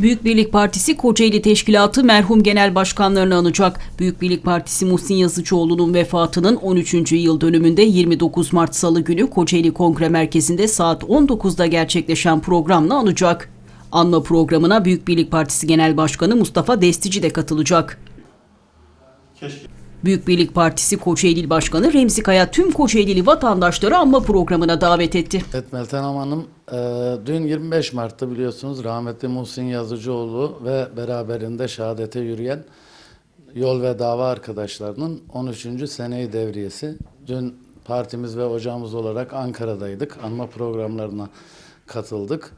Büyük Birlik Partisi Kocaeli Teşkilatı merhum genel başkanlarını anacak. Büyük Birlik Partisi Muhsin Yazıcıoğlu'nun vefatının 13. yıl dönümünde 29 Mart Salı günü Kocaeli Kongre Merkezi'nde saat 19'da gerçekleşen programla anacak. Anma programına Büyük Birlik Partisi Genel Başkanı Mustafa Destici de katılacak. Keşke. Büyük Birlik Partisi Kocaeli Başkanı Remzi Kaya tüm Kocaeli'li vatandaşları anma programına davet etti. Evet Meltem Hanım, e, dün 25 Mart'ta biliyorsunuz rahmetli Muhsin Yazıcıoğlu ve beraberinde şehadete yürüyen yol ve dava arkadaşlarının 13. seneyi devriyesi. Dün partimiz ve ocağımız olarak Ankara'daydık. Anma programlarına katıldık.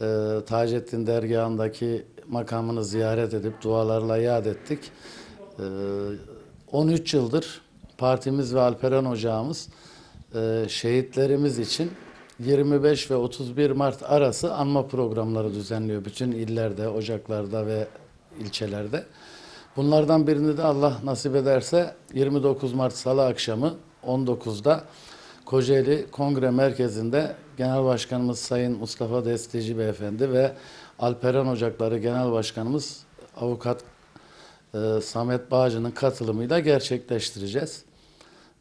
E, Taceddin dergahındaki makamını ziyaret edip dualarla yad ettik. E, 13 yıldır partimiz ve Alperen Ocağımız e, şehitlerimiz için 25 ve 31 Mart arası anma programları düzenliyor bütün illerde, ocaklarda ve ilçelerde. Bunlardan birini de Allah nasip ederse 29 Mart Salı akşamı 19'da Kocaeli Kongre Merkezi'nde Genel Başkanımız Sayın Mustafa Destici Beyefendi ve Alperen Ocakları Genel Başkanımız Avukat e, Samet Bağcı'nın katılımıyla gerçekleştireceğiz.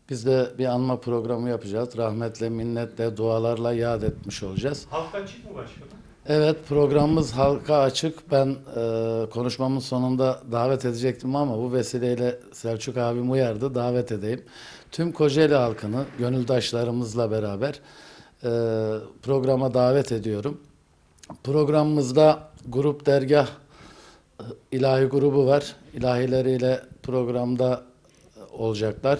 Biz de bir anma programı yapacağız. Rahmetle, minnetle, dualarla yad etmiş olacağız. Halka açık mı başkanım? Evet programımız halka açık. Ben e, konuşmamın sonunda davet edecektim ama bu vesileyle Selçuk abim uyardı. Davet edeyim. Tüm Kocaeli halkını gönüldaşlarımızla beraber e, programa davet ediyorum. Programımızda grup dergah ilahi grubu var. İlahileriyle programda olacaklar.